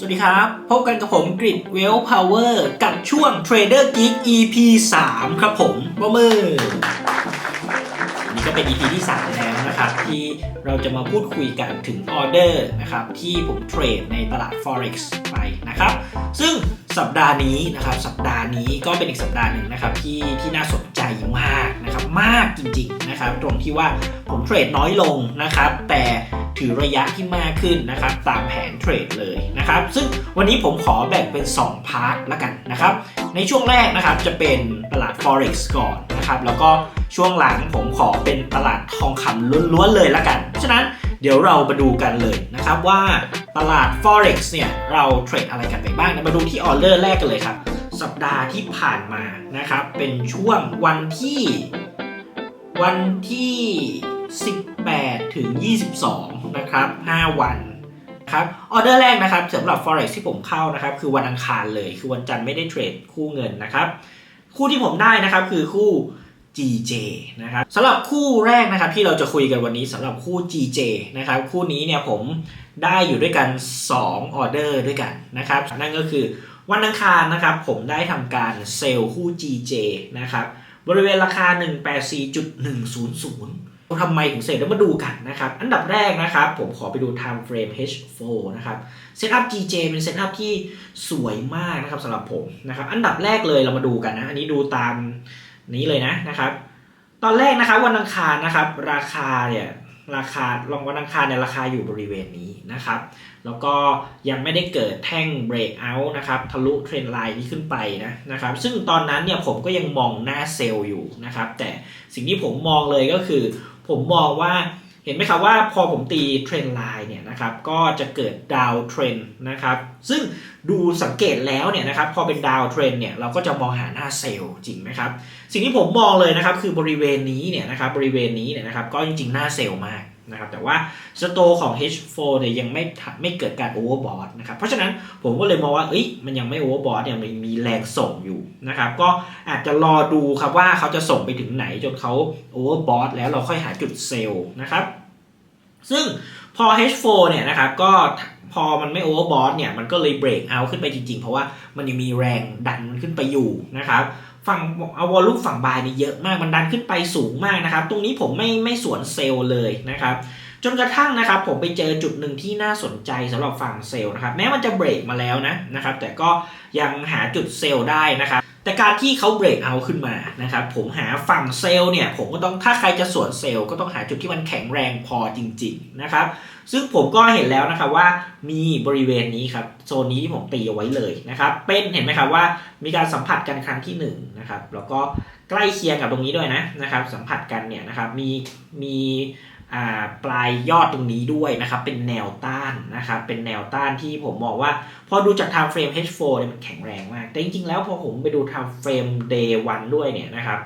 สวัสดีครับ พบกันกับผมกริดเวลพาวเวอร์กับช่วง Trader Geek EP 3 ครับผมปรบมือนี่ก็เป็น EP ที่ 3 แล้วนะครับ ที่เราจะมาพูดคุยกันถึงออเดอร์นะครับ ที่ผมเทรดในตลาด Forex ไปนะครับ ซึ่งสัปดาห์นี้นะครับ สัปดาห์นี้ก็เป็นอีกสัปดาห์หนึ่งนะครับ ที่ที่น่าสนใจมากนะครับ มากจริง ๆ นะครับ ตรงที่ว่าผมเทรดน้อยลงนะครับ แต่ ถือระยะที่มากขึ้นนะครับตามแผนเทรดเลยนะครับ ซึ่งวันนี้ผมขอแบ่งเป็น 2 พาร์ทละกันนะครับ ในช่วงแรกนะครับจะเป็นตลาด Forex ก่อนนะครับแล้วก็ช่วงหลังผมขอเป็นตลาดทองคำล้วนๆเลยละกันเพราะฉะนั้นเดี๋ยวเรามาดูกันเลยนะครับว่าตลาด Forex เนี่ยเราเทรดอะไรกันไปบ้างมาดูที่ออเดอร์แรกกันเลยครับ สัปดาห์ที่ผ่านมานะครับเป็นช่วงวันที่วันที่ 18 ถึง 22 นะครับ5วันครับออเดอร์แรกนะครับสำหรับ forex ที่ผมเข้านะครับ คือวันอังคารเลย คือวันจันทร์ไม่ได้เทรดคู่เงินนะครับ คู่ที่ผมได้นะครับคือคู่ GJ นะครับสำหรับคู่แรกนะครับที่เราจะคุยกันวันนี้สำหรับคู่ GJ นะครับคู่นี้เนี่ยผมได้อยู่ด้วยกัน 2 ออเดอร์ด้วยกันนะครับ นั่นก็คือวันอังคารนะครับ ผมได้ทำการเซลล์คู่ GJ นะครับบริเวณราคา 184.100 ทำไมถึงเสร็จแล้วมาดูกันนะครับ อันดับแรกนะครับ ผมขอไปดู time frame H4 นะครับเซตอัพ GJ เป็นเซตอัพที่สวยมากนะครับสำหรับผมนะครับ อันดับแรกเลยเรามาดูกันนะ อันนี้ดูตามนี้เลยนะนะครับ ตอนแรกนะครับวันอังคารนะครับ ราคาเนี่ยราคาลองวันอังคารเนี่ยราคาอยู่บริเวณนี้นะครับ แล้วก็ยังไม่ได้เกิดแท่ง breakout นะครับทะลุเทรนไลน์นี้ขึ้นไปนะนะครับ ซึ่งตอนนั้นเนี่ยผมก็ยังมองหน้าเซลล์อยู่นะครับ แต่สิ่งที่ผมมองเลยก็คือ ผมมองว่าเห็นไหมครับว่าพอผมตีเทรนไลน์เนี่ยนะครับก็จะเกิดดาวเทรนนะครับซึ่งดูสังเกตแล้วเนี่ยนะครับพอเป็นดาวเทรนเนี่ยเราก็จะมองหาหน้าเซลล์จริงไหมครับสิ่งที่ผมมองเลยนะครับคือบริเวณนี้เนี่ยนะครับบริเวณนี้เนี่ยนะครับก็จริงๆหน้าเซลล์มาก นะครับแต่ว่าสโตของ H4 เนี่ยยังไม่ไม่เกิดการโอเวอร์บอทนะครับเพราะฉะนั้นผมก็เลยมองว่าเอ้ยมันยังไม่โอเวอร์บอทเนี่ยมันมีแรงส่งอยู่นะครับก็อาจจะรอดูครับว่าเขาจะส่งไปถึงไหนจนเขาโอเวอร์บอทแล้วเราค่อยหาจุดเซลล์นะครับซึ่งพอ H4 เนี่ยนะครับก็พอมันไม่โอเวอร์บอทเนี่ยมันก็เลยเบรกเอาขึ้นไปจริงๆ เพราะว่ามันยังมีแรงดันขึ้นไปอยู่นะครับ ฝั่งเอาวอลลุ่มฝั่งบายนี่เยอะมากมันดันขึ้นไปสูงมากนะครับ ตรงนี้ผมไม่ไม่สวนเซลล์เลยนะครับ จนกระทั่งนะครับ ผมไปเจอจุดหนึ่งที่น่าสนใจสำหรับฝั่งเซลล์นะครับ แม้มันจะเบรกมาแล้วนะนะครับ แต่ก็ยังหาจุดเซลล์ได้นะครับ แต่การที่เขาเบรกเอาขึ้นมานะครับผมหาฝั่งเซลล์เนี่ยผมก็ต้องถ้าใครจะสวนเซลล์ก็ต้องหาจุดที่มันแข็งแรงพอจริงๆนะครับซึ่งผมก็เห็นแล้วนะครับว่ามีบริเวณนี้ครับโซนนี้ที่ผมตีเอาไว้เลยนะครับเป็นเห็นไหมครับว่ามีการสัมผัสกันครั้งที่1นนะครับแล้วก็ใกล้เคียงกับตรงนี้ด้วยนะนะครับสัมผัสกันเนี่ยนะครับมีมี ปลายยอดตรงนี้ด้วยนะครับ เป็นแนวต้านนะครับ เป็นแนวต้านที่ผมมองว่า พอดูจาก time frame H4 เนี่ยมันแข็งแรงมาก แต่จริงๆ แล้วพอผมไปดู time frame day 1ด้วยเนี่ยนะครับ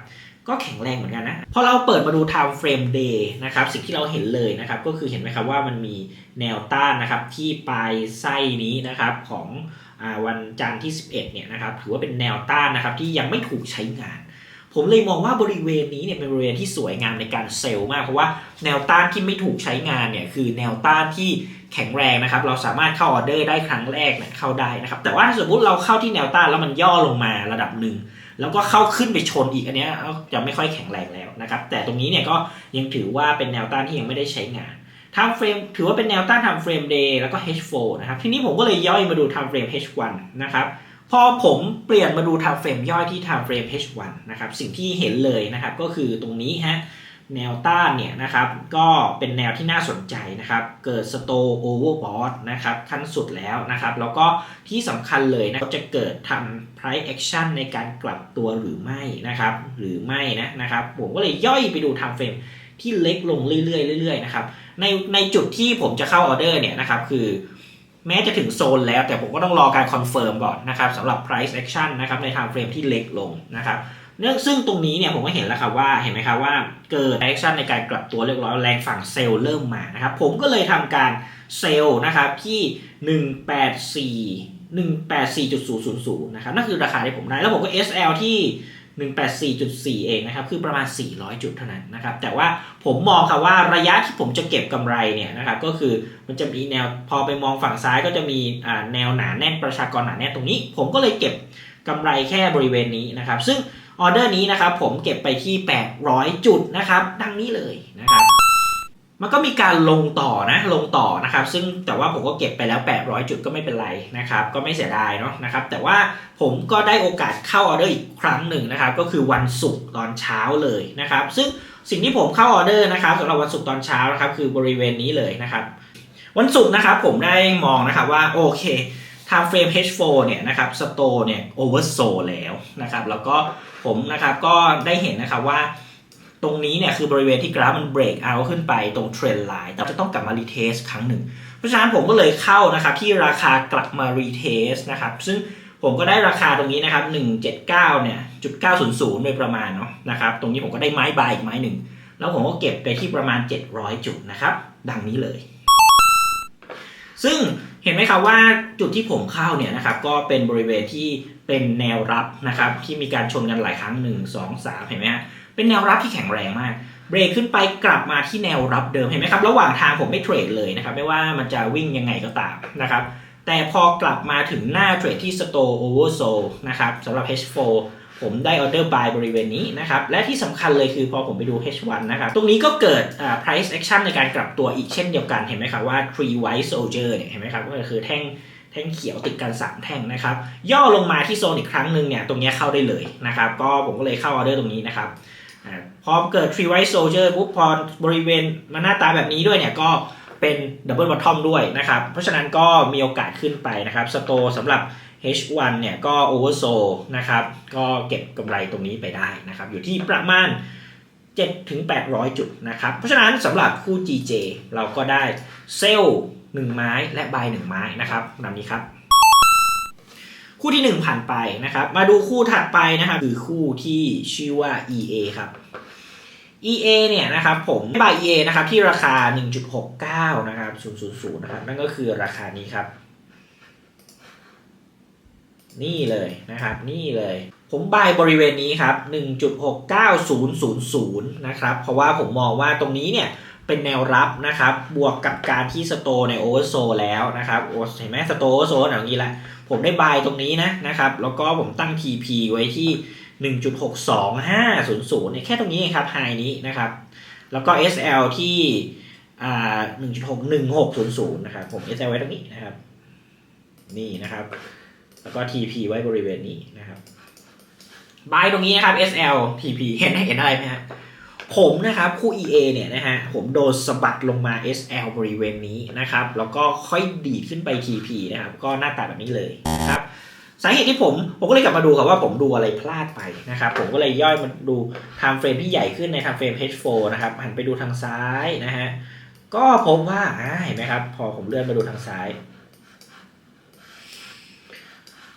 ก็แข็งแรงเหมือนกันนะ พอเราเปิดมาดู time frame day นะครับ สิ่งที่เราเห็นเลยนะครับ ก็คือเห็นไหมครับว่ามันมีแนวต้านนะครับ ที่ปลายไส้นี้นะครับของอวันจันทร์ที่ 11เนี่ยนะครับ ถือว่าเป็นแนวต้านนะครับที่ยังไม่ถูกใช้งาน ผมเลยมองว่าบริเวณนี้เนี่ยเป็นบริเวณที่สวยงามในการเซลล์มาก เพราะว่าแนวต้านที่ไม่ถูกใช้งานเนี่ยคือแนวต้านที่แข็งแรงนะครับ เราสามารถเข้าออเดอร์ได้ครั้งแรกเนี่ยเข้าได้นะครับ แต่ว่าถ้าสมมติเราเข้าที่แนวต้านแล้วมันย่อลงมาระดับหนึ่งแล้วก็เข้าขึ้นไปชนอีกอันนี้จะไม่ค่อยแข็งแรงแล้วนะครับ แต่ตรงนี้เนี่ยก็ยังถือว่าเป็นแนวต้านที่ยังไม่ได้ใช้งานทำเฟรมถือว่าเป็นแนวต้านทำเฟรม day แล้วก็ H4 นะครับ ทีนี้ผมก็เลยย่อยมาดูทำเฟรม H1 นะครับ พอผมเปลี่ยนมาดูทำเฟรมย่อยที่ทำเฟรม H1 นะครับสิ่งที่เห็นเลยนะครับก็คือตรงนี้ฮะแนวต้านเนี่ยนะครับก็เป็นแนวที่น่าสนใจนะครับเกิดสโตโอเวอร์บอทนะครับขั้นสุดแล้วนะครับแล้วก็ที่สำคัญเลยนะจะเกิดทำ price action ในการกลับตัวหรือไม่นะครับหรือไม่นะนะครับผมก็เลยย่อยไปดูทำเฟรมที่เล็กลงเรื่อยๆเรื่อยๆนะครับในในจุดที่ผมจะเข้าออเดอร์เนี่ยนะครับคือ แม้จะถึงโซนแล้วแต่ผมก็ต้องรอการคอนเฟิร์มก่อนนะครับสำหรับ price action นะครับใน time frame ที่เล็กลงนะครับเนื่องซึ่งตรงนี้เนี่ยผมก็เห็นแล้วครับว่าเห็นไหมครับว่าเกิดแอคชั่นในการกลับตัวเรียบร้อยแรงฝั่งเซลล์เริ่มมานะครับผมก็เลยทำการเซลล์นะครับที่ 184 184.000นะครับนั่นคือราคาที่ผมได้แล้วผมก็ SL ที่ 184.4 เองนะครับ คือประมาณ 400 จุดเท่านั้นนะครับ แต่ว่าผมมองค่ะว่าระยะที่ผมจะเก็บกำไรเนี่ยนะครับ ก็คือมันจะมีแนวพอไปมองฝั่งซ้ายก็จะมีแนวหนาแน่นประชากรหนาแน่นตรงนี้ ผมก็เลยเก็บกำไรแค่บริเวณนี้นะครับ ซึ่งออเดอร์นี้นะครับผมเก็บไปที่ 800 จุดนะครับ ดังนี้เลยนะครับ มันก็มีการลงต่อนะลงต่อนะครับ ซึ่งแต่ว่าผมก็เก็บไปแล้ว 800 จุดก็ไม่เป็นไรนะครับ ก็ไม่เสียดายเนาะนะครับ แต่ว่าผมก็ได้โอกาสเข้าออเดอร์อีกครั้งหนึ่งนะครับ ก็คือวันศุกร์ตอนเช้าเลยนะครับ ซึ่งสิ่งที่ผมเข้าออเดอร์นะครับสำหรับวันศุกร์ตอนเช้านะครับ คือบริเวณนี้เลยนะครับ วันศุกร์นะครับผมได้มองนะครับว่าโอเค time frame H4 เนี่ยนะครับสโตเนี่ย oversold แล้วนะครับ แล้วก็ผมนะครับก็ได้เห็นนะครับว่า ตรงนี้เนี่ยคือบริเวณที่กราฟมันเบรกเอาขึ้นไปตรงเทรนไลน์แต่จะต้องกลับมารีเทสครั้งหนึ่ง เพราะฉะนั้นผมก็เลยเข้านะครับที่ราคากลับมารีเทสนะครับซึ่งผมก็ได้ราคาตรงนี้นะครับ179เนี่ยจุด900โดยประมาณเนาะนะครับตรงนี้ผมก็ได้ไม้บายอีกไม้หนึ่งแล้วผมก็เก็บไปที่ประมาณ 700 จุดนะครับดังนี้เลย ซึ่งเห็นไหมครับว่าจุดที่ผมเข้าเนี่ยนะครับก็เป็นบริเวณที่เป็นแนวรับนะครับที่มีการชนกันหลายครั้ง 1 2 3 เห็นไหมฮะ เป็นแนวรับที่แข็งแรงมากเบรกขึ้นไปกลับมาที่แนวรับเดิมเห็นไหมครับ ระหว่างทางผมไม่เทรดเลยนะครับไม่ว่ามันจะวิ่งยังไงก็ตามนะครับแต่พอกลับมาถึงหน้าเทรดที่ Store Oversold นะครับสำหรับ H4 ผมได้ออเดอร์ buy บริเวณนี้นะครับ และที่สำคัญเลยคือพอผมไปดู H1 นะครับ ตรงนี้ก็เกิด price action ในการกลับตัวอีกเช่นเดียวกันเห็นไหมครับว่า three white soldier เนี่ยเห็นไหมครับก็คือแท่งแท่งเขียวติดกัน 3 แท่งนะครับ ย่อลงมาที่โซนอีกครั้งหนึ่งเนี่ยตรงนี้เข้าได้เลยนะครับ ก็ผมก็เลยเข้าออเดอร์ตรงนี้นะครับ พอเกิด Tree White Soldier ปุ๊บพอบริเวณมันหน้าตาแบบนี้ด้วยเนี่ยก็เป็นดับเบิลบอททอมด้วยนะครับ เพราะฉะนั้นก็มีโอกาสขึ้นไปนะครับสโตสำหรับ H1 เนี่ยก็ Oversold นะครับ ก็เก็บกำไรตรงนี้ไปได้นะครับ อยู่ที่ประมาณ7ถึง800 จุดนะครับ เพราะฉะนั้นสำหรับคู่ GJ เราก็ได้เซลล์1ไม้และบาย1ไม้นะครับนำนี้ครับ คู่ที่ 1 ผ่านไปนะครับ มาดูคู่ถัดไปนะครับ คือคู่ที่ชื่อว่า EA ครับ EA เนี่ยนะครับผมบาย EA นะครับที่ราคา 1.69 นะครับ000นะครับนั่นก็คือราคานี้ครับ นี่เลยนะครับ นี่เลย ผมบายบริเวณนี้ครับ 1.69000 นะครับ เพราะว่าผมมองว่าตรงนี้เนี่ยเป็นแนวรับนะครับ บวกกับการที่สโตในโอเวอร์โซแล้วนะครับโอเห็นไหมสโตโอเวอร์โซอย่างนี้แหละผมได้บายตรงนี้นะนะครับ แล้วก็ผมตั้ง TP ไว้ที่ 1.62500เนี่ยแค่ตรงนี้เองครับไฮนี้นะครับ แล้วก็ SL ที่อ่า1.61600นะครับผม SL ไว้ตรงนี้นะครับ นี่นะครับ แล้วก็ TP ไว้บริเวณนี้นะครับบายตรงนี้นะครับ SL TP เห็นเห็นอะไรไหมฮะผมนะครับคู่ EA เนี่ยนะฮะผมโดนสะบัดลงมา SL บริเวณนี้นะครับ แล้วก็ค่อยดีดขึ้นไป TP นะครับ ก็หน้าตาแบบนี้เลยนะครับ สาเหตุที่ผมผมก็เลยกลับมาดูครับว่าผมดูอะไรพลาดไปนะครับ ผมก็เลยย่อยมาดู time frame ที่ใหญ่ขึ้นใน time frame H4 นะครับหันไปดูทางซ้ายนะฮะก็พบว่าอ่าเห็นไหมครับ พอผมเลื่อนมาดูทางซ้าย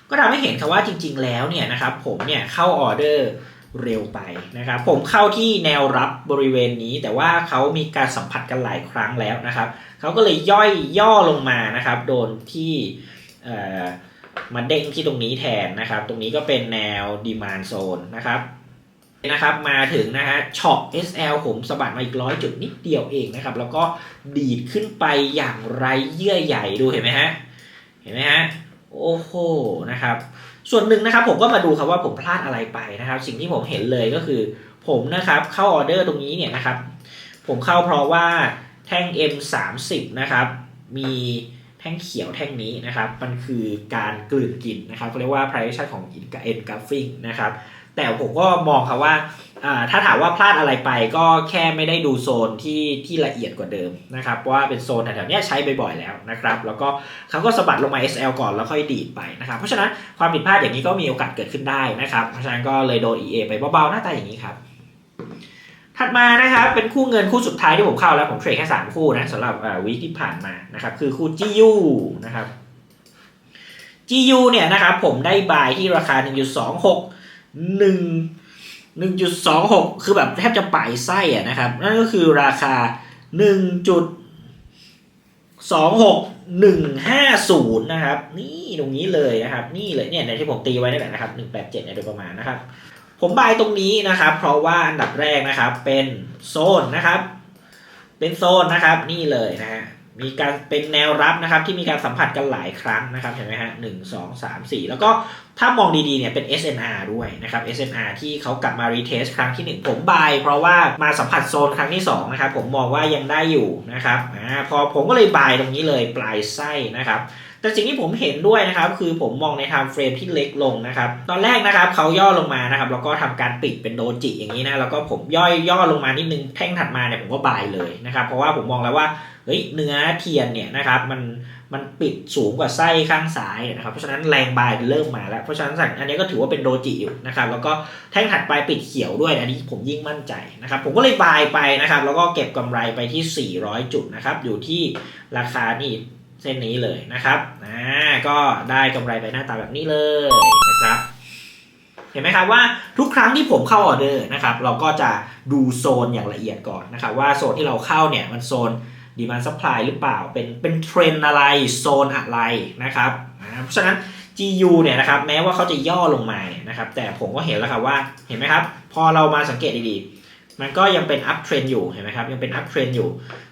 ก็ทำให้เห็นครับว่าจริง ๆ แล้วเนี่ยนะครับ ผมเนี่ยเข้าออเดอร์เร็วไปนะครับ ผมเข้าที่แนวรับบริเวณนี้ แต่ว่าเขามีการสัมผัสกันหลายครั้งแล้วนะครับเขาก็เลยย่อยย่อลงมานะครับ โดนที่เอ่อ มาเด้งที่ตรงนี้แทนนะครับ ตรงนี้ก็เป็นแนวดีมานโซนนะครับนะครับ มาถึงนะฮะช็อป SL ผมสะบัดมาอีกร้อยจุดนิดเดียวเองนะครับ แล้วก็ดีดขึ้นไปอย่างไรเยื่อใหญ่ดูเห็นไหมฮะ เห็นไหมฮะ โอ้โห นะครับ ส่วนหนึ่งนะครับผมก็มาดูครับว่าผมพลาดอะไรไปนะครับ สิ่งที่ผมเห็นเลยก็คือ ผมนะครับเข้าออเดอร์ตรงนี้เนี่ยนะครับ ผมเข้าเพราะว่าแท่ง M30 นะครับ มี ท่งเขียวแท่งนี้นะครับ มันคือการกลืนกินนะครับเรียกว่า privation ของ engulfing นะครับ แต่ผมก็มองครับว่าถ้าถามว่าพลาดอะไรไปก็แค่ไม่ได้ดูโซนที่ที่ละเอียดกว่าเดิมนะครับว่าเป็นโซนแถวๆนี้ใช้บ่อยๆแล้วนะครับ แล้วก็เขาก็สะบัดลงมา SL ก่อนแล้วค่อยดีดไปนะครับ เพราะฉะนั้นความผิดพลาดอย่างนี้ก็มีโอกาสเกิดขึ้นได้นะครับ เพราะฉะนั้นก็เลยโดน EA ไปเบาๆหน้าตาอย่างนี้ครับ ถัดมานะครับเป็นคู่เงินคู่สุดท้ายที่ผมเข้าแล้วผมเทรดแค่สามคู่นะสำหรับวีคที่ผ่านมานะครับ คือคู่ GU นะครับ GU เนี่ยนะครับ ผมได้บายที่ราคา 1.26 1 1.26 คือแบบแทบจะป่ายไส้อะนะครับ นั่นก็คือราคา 1.26150 นะครับ นี่ตรงนี้เลยนะครับ นี่เลยเนี่ยในที่ผมตีไว้นี่แหละนะครับ 187เนี่ยโดยประมาณนะครับ ผมบายตรงนี้นะครับ เพราะว่าอันดับแรกนะครับ เป็นโซนนะครับ เป็นโซนนะครับนี่เลยนะฮะมีการเป็นแนวรับนะครับ ที่มีการสัมผัสกันหลายครั้งนะครับเห็นไหมฮะหนึ่งสองสามสี่แล้วก็ถ้ามองดีๆเนี่ยเป็น SNR ด้วยนะครับ SNR ที่เขากลับมารีเทสครั้งที่ 1 ผมบายเพราะว่ามาสัมผัสโซนครั้งที่2นะครับผมมองว่ายังได้อยู่นะครับอ่าพอผมก็เลยบายตรงนี้เลยปลายไส้นะครับ แต่สิ่งที่ผมเห็นด้วยนะครับ คือผมมองในไทม์เฟรมที่เล็กลงนะครับ ตอนแรกนะครับเขาย่อลงมานะครับ แล้วก็ทำการปิดเป็นโดจิอย่างนี้นะแล้วก็ผมย่อยย่อลงมานิดนึงแท่งถัดมาเนี่ยผมก็บายเลยนะครับเพราะว่าผมมองแล้วว่าเฮ้ยเนื้อเทียนเนี่ยนะครับมันมันปิดสูงกว่าไส้ข้างซ้ายนะครับ เพราะฉะนั้นแรงบายเริ่มมาแล้ว เพราะฉะนั้นอันนี้ก็ถือว่าเป็นโดจิอยู่นะครับ แล้วก็แท่งถัดไปปิดเขียวด้วยอันนี้ผมยิ่งมั่นใจนะครับ ผมก็เลยบายไปนะครับ แล้วก็เก็บกำไรไปที่ 400 จุดนะครับ อยู่ที่ราคานี่ เส้นนี้เลยนะครับอ่าก็ได้กำไรไปหน้าตาแบบนี้เลยนะครับ เห็นไหมครับว่าทุกครั้งที่ผมเข้าออเดอร์นะครับ เราก็จะดูโซนอย่างละเอียดก่อนนะครับ ว่าโซนที่เราเข้าเนี่ยมันโซนดีมันซัพพลายหรือเปล่า เป็นเป็นเทรนอะไรโซนอะไรนะครับอ่าเพราะฉะนั้น GU เนี่ยนะครับแม้ว่าเขาจะย่อลงมาเนี่ยนะครับ แต่ผมก็เห็นแล้วครับว่าเห็นไหมครับ พอเรามาสังเกตดีๆ มันก็ยังเป็นอัพเทรนอยู่เห็นไหมครับยังเป็นอัพเทรนอยู่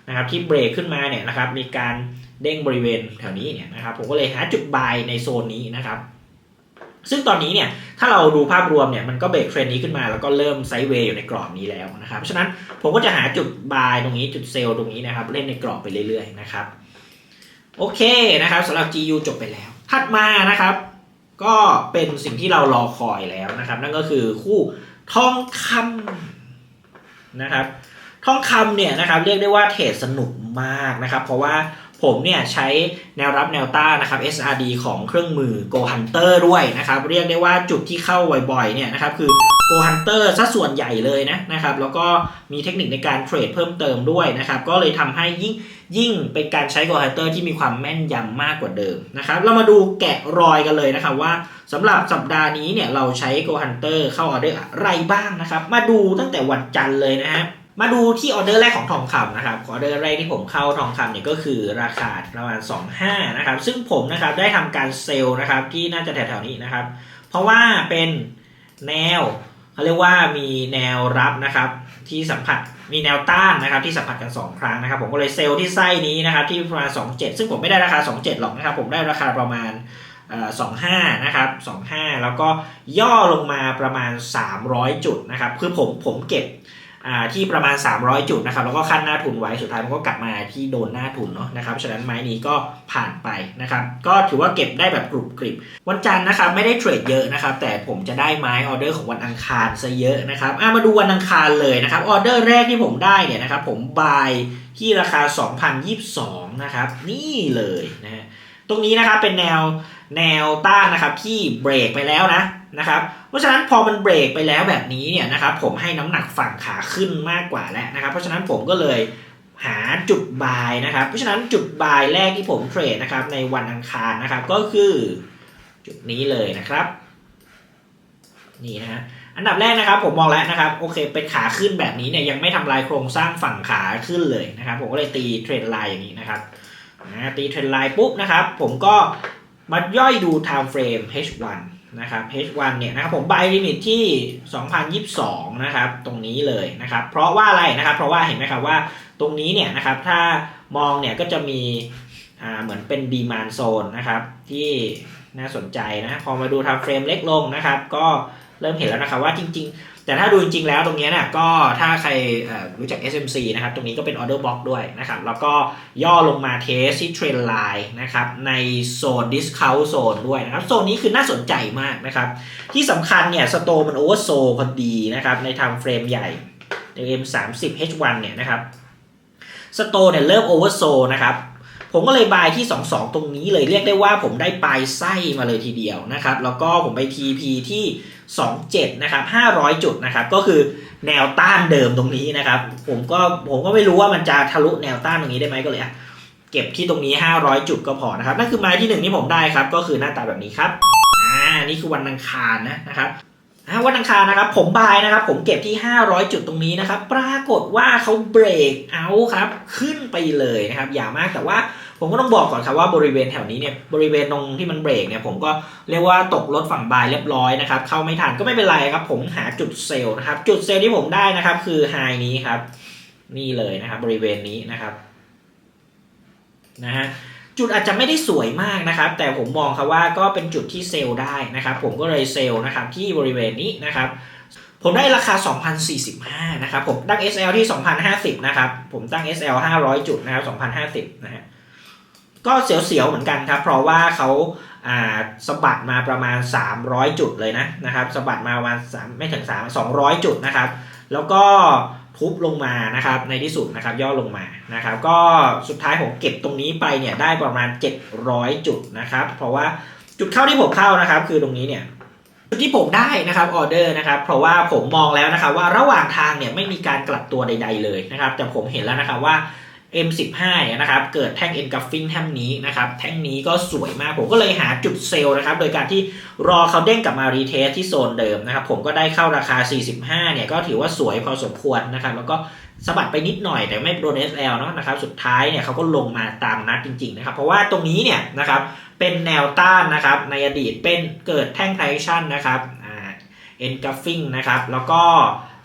นะครับที่เบรกขึ้นมาเนี่ยนะครับมีการ เด้งบริเวณแถวนี้เนี่ยนะครับผมก็เลยหาจุดบายในโซนนี้นะครับ ซึ่งตอนนี้เนี่ยถ้าเราดูภาพรวมเนี่ยมันก็เบรกเทรนนี้ขึ้นมาแล้วก็เริ่มไซด์เวย์อยู่ในกรอบนี้แล้วนะครับเพราะฉะนั้นผมก็จะหาจุดบายตรงนี้จุดเซลล์ตรงนี้นะครับเล่นในกรอบไปเรื่อยๆนะครับโอเคนะครับสำหรับ GU จบไปแล้ว ถัดมานะครับ ก็เป็นสิ่งที่เรารอคอยแล้วนะครับ นั่นก็คือคู่ทองคำนะครับ ทองคำเนี่ยนะครับ เรียกได้ว่าเทรดสนุกมากนะครับ เพราะว่า ผมเนี่ยใช้แนวรับแนวต้านนะครับ SRD ของเครื่องมือ Go Hunter ด้วยนะครับ เรียกได้ว่าจุดที่เข้าบ่อยๆเนี่ยนะครับคือ Go Hunter ซะส่วนใหญ่เลยนะนะครับแล้วก็มีเทคนิคในการเทรดเพิ่มเติมด้วยนะครับก็เลยทำให้ยิ่งยิ่งเป็นการใช้ Go Hunter ที่มีความแม่นยำมากกว่าเดิมนะครับเรามาดูแกะรอยกันเลยนะครับว่าสำหรับสัปดาห์นี้เนี่ยเราใช้ Go Hunter เข้าออเดอร์อะไรบ้างนะครับ มาดูตั้งแต่วันจันทร์เลยนะฮะ มาดูที่ออเดอร์แรกของทองคำนะครับ ออเดอร์แรกที่ผมเข้าทองคำเนี่ยก็คือราคาประมาณ 25 นะครับ ซึ่งผมนะครับได้ทำการเซลล์นะครับที่น่าจะแถวๆนี้นะครับ เพราะว่าเป็นแนวเขาเรียกว่ามีแนวรับนะครับที่สัมผัสมีแนวต้านนะครับที่สัมผัสกัน 2 ครั้งนะครับ ผมก็เลยเซลล์ที่ไส้นี้นะครับที่ประมาณ 27 ซึ่งผมไม่ได้ราคา 27 หรอกนะครับ ผมได้ราคาประมาณสองห้านะครับสองห้าแล้วก็ย่อลงมาประมาณ 300 จุดนะครับ คือผมผมเก็บ ที่ประมาณ 300 จุดนะครับแล้วก็ขั้นหน้าทุนไว้สุดท้ายมันก็กลับมาที่โดนหน้าทุนเนาะนะครับฉะนั้นไม้นี้ก็ผ่านไปนะครับก็ถือว่าเก็บได้แบบกรุบกริบ วันจันทร์นะครับไม่ได้เทรดเยอะนะครับแต่ผมจะได้ไม้ออเดอร์ของวันอังคารซะเยอะนะครับามาดูวันอังคารเลยนะครับออเดอร์แรกที่ผมได้เนี่ยนะครับผมบายที่ราคา 2022 นะครับนี่เลยนะฮะ ตรงนี้นะครับเป็นแนวแนวต้านนะครับที่เบรกไปแล้วนะนะครับเพราะฉะนั้นพอมันเบรกไปแล้วแบบนี้เนี่ยนะครับผมให้น้ำหนักฝั่งขาขึ้นมากกว่าแล้วนะครับ เพราะฉะนั้นผมก็เลยหาจุดบายนะครับ เพราะฉะนั้นจุดบายแรกที่ผมเทรดนะครับในวันอังคารนะครับก็คือจุดนี้เลยนะครับนี่นะฮะอันดับแรกนะครับผมมองแล้วนะครับโอเคเป็นขาขึ้นแบบนี้เนี่ยยังไม่ทำลายโครงสร้างฝั่งขาขึ้นเลยนะครับ ผมก็เลยตีเทรนไลน์อย่างนี้นะครับ ตีเทรนไลน์ปุ๊บนะครับ ผมก็มาย่อยดู time frame H1 นะครับ H1 เนี่ยนะครับผม buy limit ที่ 2022 นะครับ ตรงนี้เลยนะครับ เพราะว่าอะไรนะครับ เพราะว่าเห็นไหมครับว่าตรงนี้เนี่ยนะครับ ถ้ามองเนี่ยก็จะมีอ่าเหมือนเป็น demand zone นะครับ ที่น่าสนใจนะ พอมาดู time frame เล็กลงนะครับ ก็เริ่มเห็นแล้วนะครับว่าจริง ๆ แต่ถ้าดูจริงๆแล้วตรงนี้เนี่ยก็ถ้าใครรู้จัก SMC นะครับตรงนี้ก็เป็น order block ด้วยนะครับแล้วก็ย่อลงมาเทสที่ trend line นะครับในโซน discount zone ด้วยนะครับโซนนี้คือน่าสนใจมากนะครับที่สำคัญเนี่ยสโตมัน oversold พอดีนะครับใน time frame ใหญ่ใน M30 H1 เนี่ยนะครับสโตเนี่ยเริ่ม oversold นะครับผมก็เลยบายที่ 22 ตรงนี้เลยเรียกได้ว่าผมได้ปลายไส้มาเลยทีเดียวนะครับแล้วก็ผมไป TP ที่ 27นะครับ500 จุดนะครับก็คือแนวต้านเดิมตรงนี้นะครับ ผมก็ผมก็ไม่รู้ว่ามันจะทะลุแนวต้านตรงนี้ได้ไหมก็เลยอะเก็บที่ตรงนี้ 500 จุดก็พอนะครับนั่นคือไม้ที่หนึ่งที่ผมได้ครับ ก็คือหน้าตาแบบนี้ครับอ่านี่คือวันอังคารนะนะครับวันอังคารนะครับ ผมบายนะครับ ผมเก็บที่ 500 จุดตรงนี้นะครับ ปรากฏว่าเขาเบรกเอาครับ ขึ้นไปเลยนะครับ อย่ามากแต่ว่า ผมก็ต้องบอกก่อนครับว่าบริเวณแถวนี้เนี่ยบริเวณตรงที่มันเบรกเนี่ยผมก็เรียกว่าตกรถฝั่งบายเรียบร้อยนะครับเข้าไม่ทันก็ไม่เป็นไรครับผมหาจุดเซลล์นะครับจุดเซลล์ที่ผมได้นะครับ คือไฮนี้ครับนี่เลยนะครับบริเวณนี้นะครับนะฮะจุดอาจจะไม่ได้สวยมากนะครับ แต่ผมมองครับว่าก็เป็นจุดที่เซลล์ได้นะครับ ผมก็เลยเซลล์นะครับที่บริเวณนี้นะครับผมได้ราคา 2,045 นะครับ ผมตั้ง SL ที่ 2,050 นะครับ ผมตั้ง SL 500 จุดนะครับ 2,050 นะฮะ ก็เสียวๆเหมือนกันครับ เพราะว่าเขาสะบัดมาประมาณ 300 จุดเลยนะนะครับสะบัดมาประมาณ3ไม่ถึง3 200 จุดนะครับ แล้วก็ทุบลงมานะครับในที่สุดนะครับย่อลงมานะครับก็สุดท้ายผมเก็บตรงนี้ไปเนี่ยได้ประมาณ 700 จุดนะครับ เพราะว่าจุดเข้าที่ผมเข้านะครับ คือตรงนี้เนี่ยจุดที่ผมได้นะครับออเดอร์นะครับเพราะว่าผมมองแล้วนะครับว่าระหว่างทางเนี่ยไม่มีการกลับตัวใด ๆเลยนะครับ แต่ผมเห็นแล้วนะครับว่า M15 เนี่ยนะครับ เกิดแท่ง engulfing แท่งนี้นะครับ แท่งนี้ก็สวยมาก ผมก็เลยหาจุดเซลล์นะครับ โดยการที่รอเขาเด้งกลับมารีเทสที่โซนเดิมนะครับ ผมก็ได้เข้าราคา 45 เนี่ย ก็ถือว่าสวยพอสมควรนะครับ แล้วก็สะบัดไปนิดหน่อยแต่ไม่โดน SL เนาะนะครับ สุดท้ายเนี่ยเขาก็ลงมาตามนัดจริง ๆ นะครับ เพราะว่าตรงนี้เนี่ยนะครับ เป็นแนวต้านนะครับ ในอดีตเป็นเกิดแท่ง traction นะครับอ่า engulfing นะครับ แล้วก็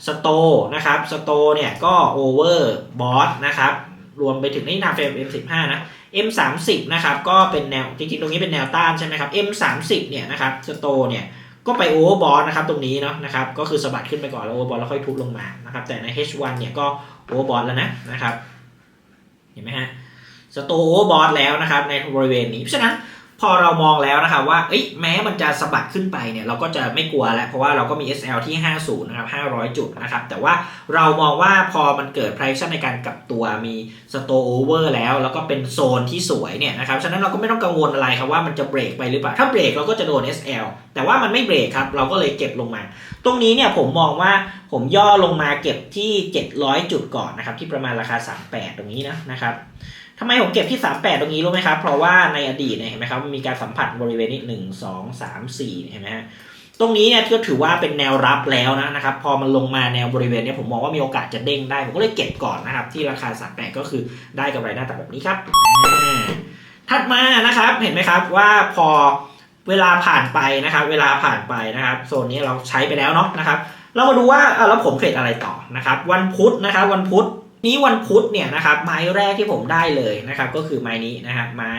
สโตนะครับ สโตเนี่ยก็ over bot นะครับ รวมไปถึงนี่นาเฟรม M15 นะ M30 นะครับก็เป็นแนวจริงๆ ตรงนี้เป็นแนวต้านใช่ไหมครับ M30 เนี่ยนะครับสโตเนี่ยก็ไปโอเวอร์บอลนะครับตรงนี้เนาะนะครับก็คือสะบัดขึ้นไปก่อนแล้วโอเวอร์บอลแล้วค่อยทุบลงมานะครับแต่ใน H1 เนี่ยก็โอเวอร์บอลแล้วนะนะครับเห็นไหมฮะสโตโอเวอร์บอลแล้วนะครับในบริเวณนี้เพราะฉะนั้น พอเรามองแล้วนะครับว่าแม้มันจะสะบัดขึ้นไปเนี่ยเราก็จะไม่กลัวแล้ว เพราะว่าเราก็มี SL ที่ 50 นะครับ 500 จุดนะครับ แต่ว่าเรามองว่าพอมันเกิด pressure ในการกลับตัวมี store over แล้ว แล้วก็เป็นโซนที่สวยเนี่ยนะครับฉะนั้นเราก็ไม่ต้องกังวลอะไรครับว่ามันจะเบรกไปหรือเปล่า ถ้าเบรกเราก็จะโดน SL แต่ว่ามันไม่เบรกครับ เราก็เลยเก็บลงมา ตรงนี้เนี่ยผมมองว่าผมย่อลงมาเก็บที่ 700 จุดก่อนนะครับที่ประมาณราคา 38 ตรงนี้นะนะครับ ทำไมผมเก็บที่ 38 ตรงนี้รู้ไหมครับ เพราะว่าในอดีตเนี่ยเห็นไหมครับมันมีการสัมผัสบริเวณนี้1 2 3 4เห็นไหมฮะตรงนี้เนี่ยก็ถือว่าเป็นแนวรับแล้วนะนะครับ พอมันลงมาแนวบริเวณเนี้ผมมองว่ามีโอกาสจะเด้งได้ ผมก็เลยเก็บก่อนนะครับ ที่ราคา38ก็คือได้กำไรหน้าตาแบบนี้ครับถัดมานะครับเห็นไหมครับว่าพอเวลาผ่านไปนะครับ เวลาผ่านไปนะครับโซนนี้เราใช้ไปแล้วเนาะนะครับ เรามาดูว่าแล้วผมเทรดอะไรต่อนะครับ วันพุธนะครับ วันพุธ นี้วันพุธเนี่ยนะครับไม้แรกที่ผมได้เลยนะครับก็คือไม้นี้นะครับไม้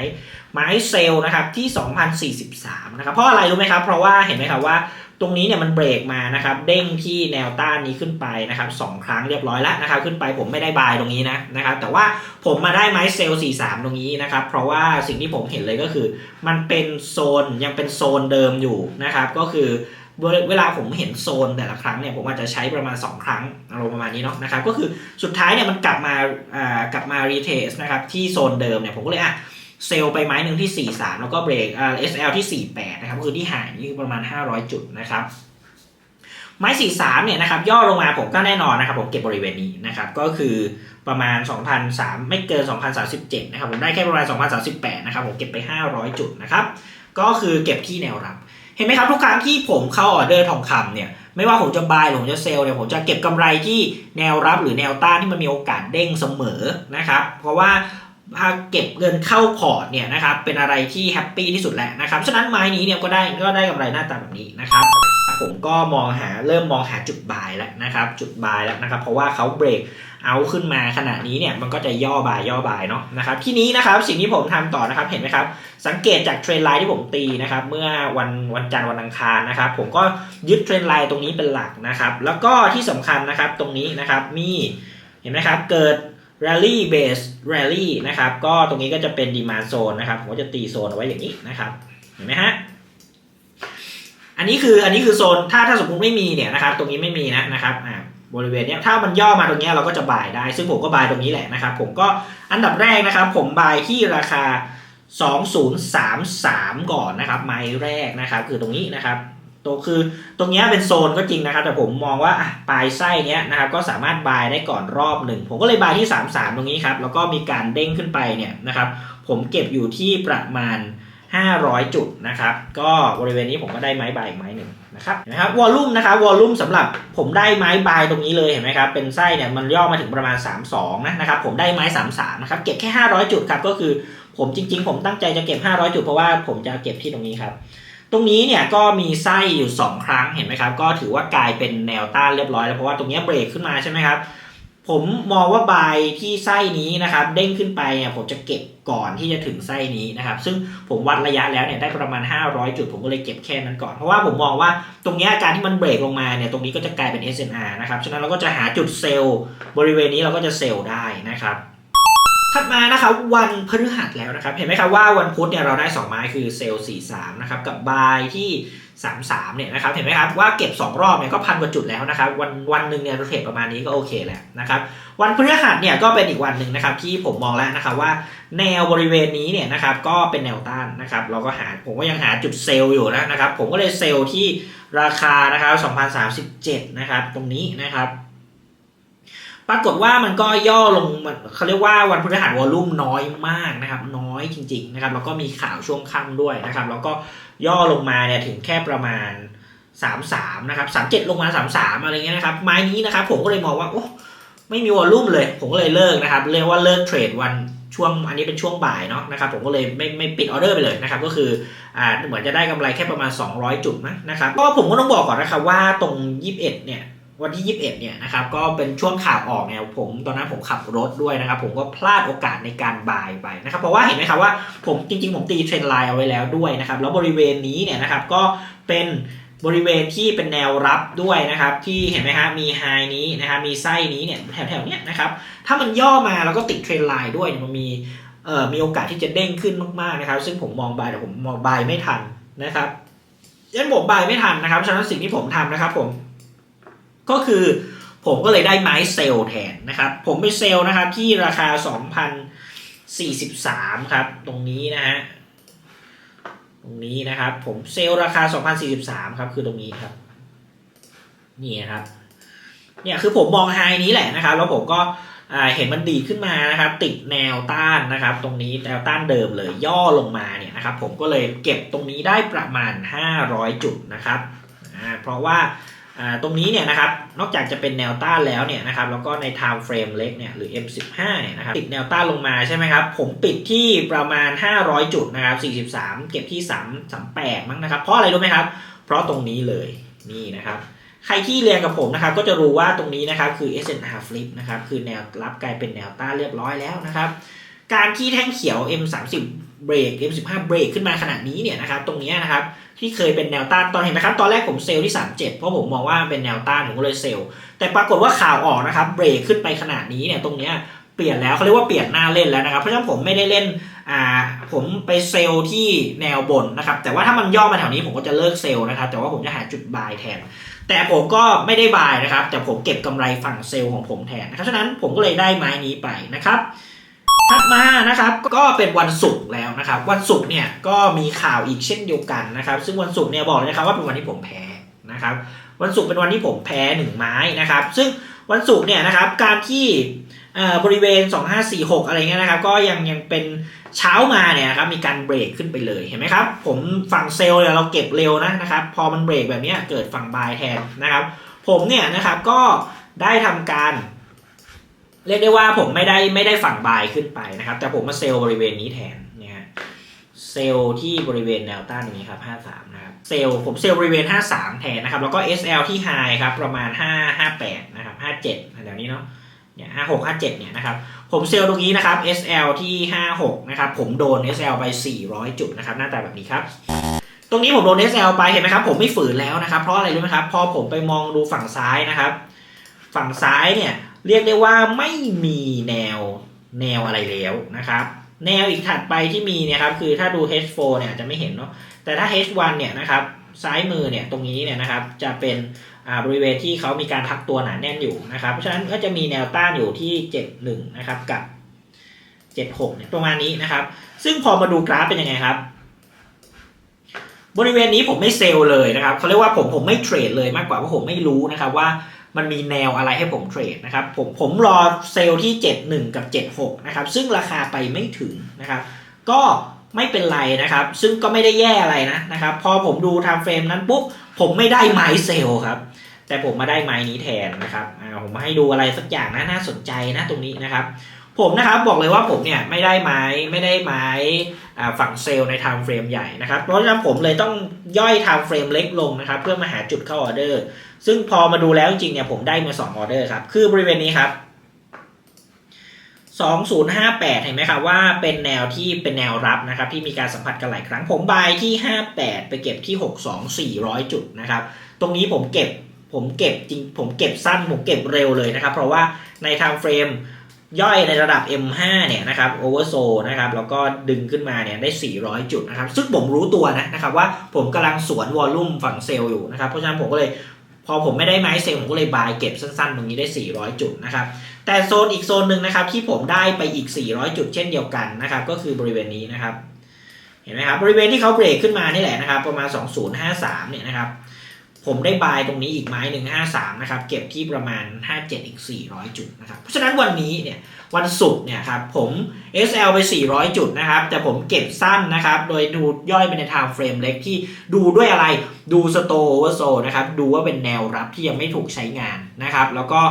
ไม้เซลนะครับที่ 2043นะครับเพราะอะไรรู้ไหมครับเพราะว่าเห็นไหมครับว่าตรงนี้เนี่ยมันเบรกมานะครับเด้งที่แนวต้านนี้ขึ้นไปนะครับสองครั้งเรียบร้อยแล้วนะครับขึ้นไปผมไม่ได้บายตรงนี้นะนะครับแต่ว่าผมมาได้ไม้เซลล์43 ตรงนี้นะครับเพราะว่าสิ่งที่ผมเห็นเลยก็คือ มันเป็นโซนยังเป็นโซนเดิมอยู่นะครับก็คือ เวลาผมเห็นโซนแต่ละครั้งเนี่ยผมอาจจะใช้ประมาณ 2 ครั้งอารมณ์ประมาณนี้เนาะนะครับก็คือสุดท้ายเนี่ยมันกลับมาอ่ากลับมารีเทสนะครับที่โซนเดิมเนี่ยผมก็เลยอะเซลไปไม้หนึ่งที่ 43 แล้วก็เบรกอ่า SL ที่ 48 นะครับก็คือที่ห่างนี่ประมาณ 500 จุดนะครับไม้43เนี่ยนะครับย่อลงมาผมก็แน่นอนนะครับ ผมเก็บบริเวณนี้นะครับก็คือประมาณ 2,003 ไม่เกิน 2,037 นะครับผมได้แค่ประมาณ 2,038 นะครับผมเก็บไป 500 จุดนะครับก็คือเก็บที่แนวรับ เห็นไหมครับทุกครั้งที่ผมเข้าออเดอร์ทองคำเนี่ยไม่ว่าผมจะบายหรือผมจะเซลล์เนี่ยผมจะเก็บกำไรที่แนวรับหรือแนวต้านที่มันมีโอกาสเด้งเสมอนะครับเพราะว่าถ้าเก็บเงินเข้าพอร์ตเนี่ยนะครับเป็นอะไรที่แฮปปี้ที่สุดแหละนะครับฉะนั้นไม้นี้เนี่ยก็ได้ก็ได้กำไรหน้าตาแบบนี้นะครับ ผมก็มองหาเริ่มมองหาจุดบายแล้วนะครับ จุดบายแล้วนะครับ เพราะว่าเขาเบรกเอาขึ้นมาขณะนี้เนี่ยมันก็จะย่อบายย่อบายเนาะนะครับที่นี้นะครับสิ่งที่ผมทำต่อนะครับเห็นไหมครับ สังเกตจากเทรนไลน์ที่ผมตีนะครับ เมื่อวันวันจันทร์วันอังคารนะครับ ผมก็ยึดเทรนไลน์ตรงนี้เป็นหลักนะครับ แล้วก็ที่สำคัญนะครับตรงนี้นะครับมีเห็นไหมครับเกิด rally base rally นะครับ ก็ตรงนี้ก็จะเป็น demand zone นะครับผมก็จะตีโซนเอาไว้อย่างนี้นะครับ เห็นไหมฮะ อันนี้คืออันนี้คือโซนถ้าถ้าสมมติไม่มีเนี่ยนะครับตรงนี้ไม่มีนะนะครับอ่าบริเวณเนี้ยถ้ามันย่อมาตรงเนี้ยเราก็จะบายได้ ซึ่งผมก็บายตรงนี้แหละนะครับ ผมก็อันดับแรกนะครับ ผมบายที่ราคา 2033 ก่อนนะครับไม้แรกนะครับ คือตรงนี้นะครับตัวคือตรงนี้เป็นโซนก็จริงนะครับ แต่ผมมองว่าปลายไส้เนี้ยนะครับ ก็สามารถบายได้ก่อนรอบหนึ่งผมก็เลยบายที่ 33 ตรงนี้ครับแล้วก็มีการเด้งขึ้นไปเนี่ยนะครับ ผมเก็บอยู่ที่ประมาณ 500 จุดนะครับ ก็บริเวณนี้ผมก็ได้ไม้บายอีกไม้หนึ่งนะครับเห็นไหมครับวอลลุ่มนะครับวอลลุ่มสำหรับผมได้ไม้บายตรงนี้เลยเห็นไหมครับเป็นไส้เนี่ยมันย่อมาถึงประมาณ 32นะนะครับผมได้ไม้ 33นะครับเก็บแค่ 500 จุดครับก็คือผมจริง ๆ ผมตั้งใจจะเก็บ 500 จุดเพราะว่าผมจะเก็บที่ตรงนี้ครับตรงนี้เนี่ยก็มีไส้อยู่ 2 ครั้งเห็นไหมครับก็ถือว่ากลายเป็นแนวต้านเรียบร้อยแล้วเพราะว่าตรงนี้เบรกขึ้นมาใช่ไหมครับผมมองว่าบายที่ไส้นี้นะครับเด้งขึ้นไปเนี่ยผมจะเก็บ ก่อนที่จะถึงไส้นี้นะครับ ซึ่งผมวัดระยะแล้วเนี่ยได้ประมาณ 500 จุด ผมก็เลยเก็บแค่นั้นก่อน เพราะว่าผมมองว่าตรงนี้การที่มันเบรกลงมาเนี่ยตรงนี้ก็จะกลายเป็น SNR นะครับฉะนั้นเราก็จะหาจุดเซลล์บริเวณนี้เราก็จะเซลล์ได้นะครับถัดมานะครับวันพฤหัสแล้วนะครับ เห็นไหมครับว่าวันพุธเนี่ยเราได้ 2 ไม้คือเซลล์43นะครับกับบายที่ 33เนี่ยนะครับเห็นไหมครับว่าเก็บ 2 รอบเนี่ยก็พันกว่าจุดแล้วนะครับวันวันหนึ่งเนี่ยโรเทรดประมาณนี้ก็โอเคแหละนะครับวันพฤหัสเนี่ยก็เป็นอีกวันหนึ่งนะครับที่ผมมองแล้วนะครับว่าแนวบริเวณนี้เนี่ยนะครับก็เป็นแนวต้านนะครับเราก็หาผมก็ยังหาจุดเซลล์อยู่นะนะครับผมก็เลยเซลล์ที่ราคานะครับ2037นะครับตรงนี้นะครับ ปรากฏว่ามันก็ย่อลงมันเขาเรียกว่าวันพฤหัสวอลลุ่มน้อยมากนะครับ น้อยจริง ๆ นะครับ แล้วก็มีข่าวช่วงค่ำด้วยนะครับ แล้วก็ย่อลงมาเนี่ยถึงแค่ประมาณ 33 นะครับ 37 ลงมา 33 อะไรเงี้ยนะครับ ไม้นี้นะครับ ผมก็เลยมองว่าโอ้ไม่มีวอลลุ่มเลย ผมก็เลยเลิกนะครับ เรียกว่าเลิกเทรดวันช่วงอันนี้เป็นช่วงบ่ายเนาะนะครับผมก็เลยไม่ไม่ปิดออเดอร์ไปเลยนะครับก็คืออ่าเหมือนจะได้กำไรแค่ประมาณ 200 จุดนะนะครับก็ผมก็ต้องบอกก่อนนะครับว่าตรง 21 เนี่ย วันที่ 21 เนี่ยนะครับก็เป็นช่วงข่าวออกเนี่ยผมตอนนั้นผมขับรถด้วยนะครับ ผมก็พลาดโอกาสในการบายไปนะครับเพราะว่าเห็นไหมครับว่าผมจริง ๆ ผมตีเทรนไลน์เอาไว้แล้วด้วยนะครับ แล้วบริเวณนี้เนี่ยนะครับก็เป็นบริเวณที่เป็นแนวรับด้วยนะครับ ที่เห็นไหมฮะมีไฮนี้นะครับมีไส้นี้เนี่ยแถวๆเนี้ยนะครับถ้ามันย่อมาแล้วก็ติดเทรนไลน์ด้วยมันมีเอ่อมีโอกาสที่จะเด้งขึ้นมากๆนะครับ ซึ่งผมมองบายแต่ผมมองบายไม่ทันนะครับยันผมบายไม่ทันนะครับฉะนั้นสิ่งที่ผมทำนะครับผม ก็คือผมก็เลยได้ไม้เซลล์แทนนะครับ ผมไปเซลล์นะครับที่ราคา 2,043 ครับ ตรงนี้นะฮะตรงนี้นะครับ ผมเซลล์ราคา 2,043 ครับคือตรงนี้ครับ นี่ครับ เนี่ยคือผมมองไฮนี้แหละนะครับ แล้วผมก็เห็นมันดีขึ้นมานะครับ ติดแนวต้านนะครับ ตรงนี้แนวต้านเดิมเลยย่อลงมาเนี่ยนะครับ ผมก็เลยเก็บตรงนี้ได้ประมาณ 500 จุดนะครับเพราะว่า ตรงนี้เนี่ยนะครับนอกจากจะเป็นแนวต้านแล้วเนี่ยนะครับแล้วก็ใน time frame เล็กเนี่ยหรือ M15 เนี่ยนะครับติดแนวต้านลงมาใช่ไหมครับผมปิดที่ประมาณ 500 จุดนะครับ43 เก็บที่3 38มั้งนะครับเพราะอะไรรู้ไหมครับ เพราะตรงนี้เลยนี่นะครับใครที่เรียนกับผมนะครับก็จะรู้ว่าตรงนี้นะครับคือ SNR flip นะครับคือแนวรับกลายเป็นแนวต้านเรียบร้อยแล้วนะครับการที่แท่งเขียว M30 เบรก M15 เบรกขึ้นมาขนาดนี้เนี่ยนะครับตรงนี้นะครับที่เคยเป็นแนวต้านตอนเห็นไหมครับตอนแรกผมเซลล์ที่ 37 เพราะผมมองว่าเป็นแนวต้านผมก็เลยเซลล์แต่ปรากฏว่าข่าวออกนะครับเบรกขึ้นไปขนาดนี้เนี่ยตรงเนี้ยเปลี่ยนแล้วเขาเรียกว่าเปลี่ยนหน้าเล่นแล้วนะครับเพราะฉะนั้นผมไม่ได้เล่นอ่าผมไปเซลล์ที่แนวบนนะครับแต่ว่าถ้ามันย่อมาแถวนี้ผมก็จะเลิกเซลล์นะครับแต่ว่าผมจะหาจุดบายแทน แต่ผมก็ไม่ได้บายนะครับแต่ผมเก็บกำไรฝั่งเซลล์ของผมแทนนะครับฉะนั้นผมก็เลยได้ไม้นี้ไปนะครับ ถัดมานะครับก็เป็นวันศุกร์แล้วนะครับ วันศุกร์เนี่ยก็มีข่าวอีกเช่นเดียวกันนะครับ ซึ่งวันศุกร์เนี่ยบอกเลยนะครับว่าเป็นวันที่ผมแพ้นะครับ วันศุกร์เป็นวันที่ผมแพ้หนึ่งไม้นะครับ ซึ่งวันศุกร์เนี่ยนะครับการที่เอ่อบริเวณ 2546 อะไรเงี้ยนะครับ ก็ยังยังเป็นเช้ามาเนี่ยนะครับมีการเบรกขึ้นไปเลยเห็นไหมครับ ผมฝั่งเซลล์เนี่ยเราเก็บเร็วนะนะครับ พอมันเบรกแบบนี้เกิดฝั่งบายแทนนะครับ ผมเนี่ยนะครับก็ได้ทำการ เรียกได้ว่าผมไม่ได้ไม่ได้ฝั่งบายขึ้นไปนะครับ แต่ผมมาเซลล์บริเวณนี้แทนเนี่ยเซลล์ที่บริเวณแนวต้านตรงนี้ครับ53นะครับเซลล์ผมเซลล์บริเวณ 53 แทนนะครับ แล้วก็ SL ที่ high ครับประมาณ 5 58นะครับ57แถวนี้เนาะเนี่ย56 57เนี่ยนะครับผมเซลล์ตรงนี้นะครับ SL ที่ 56นะครับผมโดน SL ไป 400 จุดนะครับหน้าตาแบบนี้ครับตรงนี้ผมโดน SL ไปเห็นไหมครับผมไม่ฝืนแล้วนะครับ เพราะอะไรรู้ไหมครับ พอผมไปมองดูฝั่งซ้ายนะครับ ฝั่งซ้ายเนี่ย เรียกได้ว่าไม่มีแนวแนวอะไรแล้วนะครับ แนวอีกถัดไปที่มีเนี่ยครับคือถ้าดู H4 เนี่ยอาจจะไม่เห็นเนาะแต่ถ้า H1 เนี่ยนะครับซ้ายมือเนี่ยตรงนี้เนี่ยนะครับจะเป็นอ่าบริเวณที่เขามีการพักตัวหนาแน่นอยู่นะครับ เพราะฉะนั้นก็จะมีแนวต้านอยู่ที่ 71 นะครับกับ 76 เนี่ยประมาณนี้นะครับ ซึ่งพอมาดูกราฟเป็นยังไงครับ บริเวณนี้ผมไม่เซลล์เลยนะครับเขาเรียกว่าผมผมไม่เทรดเลยมากกว่าเพราะผมไม่รู้นะครับว่า มันมีแนวอะไรให้ผมเทรดนะครับผมผมรอเซลล์ที่ 71 กับ 76 นะครับ ซึ่งราคาไปไม่ถึงนะครับ ก็ไม่เป็นไรนะครับ ซึ่งก็ไม่ได้แย่อะไรนะนะครับ พอผมดูไทม์เฟรมนั้นปุ๊บ ผมไม่ได้ไม้เซลล์ครับ แต่ผมมาได้ไม้นี้แทนนะครับอ่าผมมาให้ดูอะไรสักอย่างนะน่าสนใจนะตรงนี้นะครับ ผมนะครับบอกเลยว่าผมเนี่ยไม่ได้ไม้ไม่ได้ไม้ฝั่งเซลล์ใน time frame ใหญ่นะครับเพราะฉะนั้นผมเลยต้องย่อย time frame เล็กลงนะครับ เพื่อมาหาจุดเข้าออเดอร์ ซึ่งพอมาดูแล้วจริงๆเนี่ยผมได้มา2ออเดอร์ครับ คือบริเวณนี้ครับ2058 เห็นไหมครับว่าเป็นแนวที่เป็นแนวรับนะครับที่มีการสัมผัสกันหลายครั้ง ผมบายที่ 58 ไปเก็บที่ 62 400 จุดนะครับ ตรงนี้ผมเก็บผมเก็บจริงผมเก็บสั้นผมเก็บเร็วเลยนะครับ เพราะว่าใน time frame ย่อยในระดับ M5 เนี่ยนะครับโอเวอร์โซนะครับแล้วก็ดึงขึ้นมาเนี่ยได้ 400 จุดนะครับซึ่งผมรู้ตัวนะนะครับว่าผมกำลังสวนวอลลุ่มฝั่งเซลล์อยู่นะครับเพราะฉะนั้นผมก็เลยพอผมไม่ได้ไม้เซลล์ผมก็เลยบายเก็บสั้นๆ ตรงนี้ได้ 400 จุดนะครับแต่โซนอีกโซนหนึ่งนะครับที่ผมได้ไปอีก 400 จุดเช่นเดียวกันนะครับก็คือบริเวณนี้นะครับเห็นไหมครับบริเวณที่เขาเบรกขึ้นมานี่แหละนะครับประมาณ 2053เนี่ยนะครับ ผมได้บายตรงนี้อีกไม้หนึ่ง53นะครับเก็บที่ประมาณ57อีก400จุดนะครับเพราะฉะนั้นวันนี้เนี่ยวันศุกร์เนี่ยครับผม SL ไป 400 จุดนะครับ แต่ผมเก็บสั้นนะครับ โดยดูย่อยไปใน time frame เล็กที่ดูด้วยอะไรดูสโตโอเวอร์โซนะครับ ดูว่าเป็นแนวรับที่ยังไม่ถูกใช้งานนะครับ แล้วก็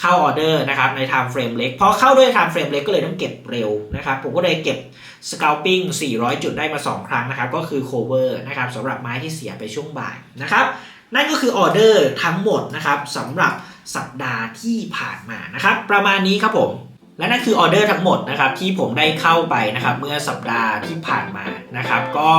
เข้าออเดอร์นะครับใน time frame เล็กพอเข้าด้วย time frame เล็กก็เลยต้องเก็บเร็วนะครับ ผมก็เลยเก็บ scalping 400 จุดได้มา 2 ครั้งนะครับ ก็คือ cover นะครับสำหรับไม้ที่เสียไปช่วงบ่ายนะครับ นั่นก็คือออเดอร์ทั้งหมดนะครับสำหรับสัปดาห์ที่ผ่านมานะครับ ประมาณนี้ครับผม และนั่นคือออเดอร์ทั้งหมดนะครับที่ผมได้เข้าไปนะครับ เมื่อสัปดาห์ที่ผ่านมานะครับ ก็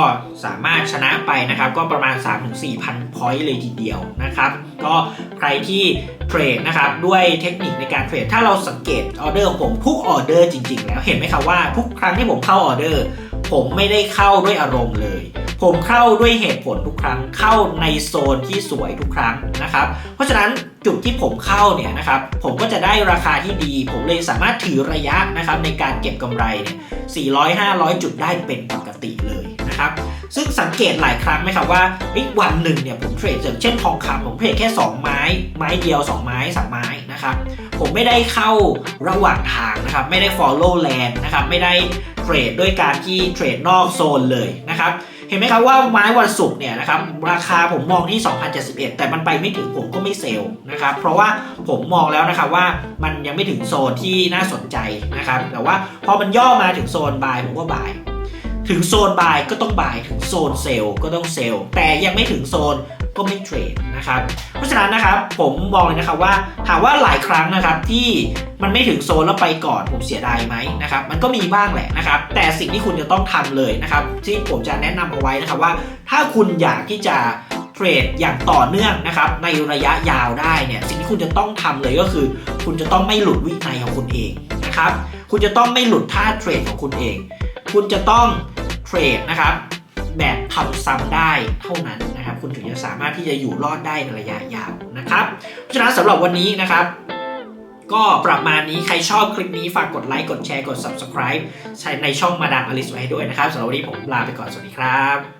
สามารถชนะไปนะครับ ก็ประมาณ 3-4,000พันพอยต์เลยทีเดียวนะครับ ก็ใครที่เทรดนะครับด้วยเทคนิคในการเทรดถ้าเราสังเกตออเดอร์ของผมทุกออเดอร์จริง ๆ แล้วเห็นไหมครับว่าทุกครั้งที่ผมเข้าออเดอร์ผมไม่ได้เข้าด้วยอารมณ์เลย ผมเข้าด้วยเหตุผลทุกครั้ง เข้าในโซนที่สวยทุกครั้งนะครับ เพราะฉะนั้นจุดที่ผมเข้าเนี่ยนะครับ ผมก็จะได้ราคาที่ดี ผมเลยสามารถถือระยะนะครับในการเก็บกำไรเนี่ย400 500 จุดได้เป็นปกติเลยนะครับ ซึ่งสังเกตหลายครั้งไหมครับว่าวันหนึ่งเนี่ยผมเทรดอย่างเช่นทองคำผมเทรดแค่ 2 ไม้ ไม้เดียว 2 ไม้3ไม้นะครับผมไม่ได้เข้าระหว่างทางนะครับ ไม่ได้ follow land นะครับ ไม่ได้เทรดด้วยการที่เทรดนอกโซนเลยนะครับ เห็นไหมครับว่าไม้วันศุกร์เนี่ยนะครับราคาผมมองที่ 2071 แต่มันไปไม่ถึงผมก็ไม่เซลล์นะครับเพราะว่าผมมองแล้วนะครับว่ามันยังไม่ถึงโซนที่น่าสนใจนะครับแต่ว่าพอมันย่อมาถึงโซนบายผมก็บาย ถึงโซนบายก็ต้องบายถึงโซนเซลล์ก็ต้องเซลล์แต่ยังไม่ถึงโซน ก็ไม่เทรดนะครับ เพราะฉะนั้นนะครับผมมองเลยนะครับว่าถามว่าหลายครั้งนะครับที่มันไม่ถึงโซนแล้วไปก่อนผมเสียดายไหมนะครับมันก็มีบ้างแหละนะครับ แต่สิ่งที่คุณจะต้องทำเลยนะครับ ที่ผมจะแนะนำเอาไว้นะครับว่า ถ้าคุณอยากที่จะเทรดอย่างต่อเนื่องนะครับในระยะยาวได้เนี่ยสิ่งที่คุณจะต้องทำเลยก็คือ คุณจะต้องไม่หลุดวินัยของคุณเองนะครับคุณจะต้องไม่หลุดท่าเทรดของคุณเอง คุณจะต้องเทรดนะครับแบบทำซ้ำได้เท่านั้นนะ คุณถึงจะสามารถที่จะอยู่รอดได้ในระยะยาวนะครับเพราะฉะนั้นสำหรับวันนี้นะครับก็ประมาณนี้ใครชอบคลิปนี้ฝากกดไลค์กดแชร์กด subscribe ใช้ในช่องมาดามอลิสไว้ให้ด้วยนะครับสำหรับวันนี้ผมลาไปก่อน สวัสดีครับ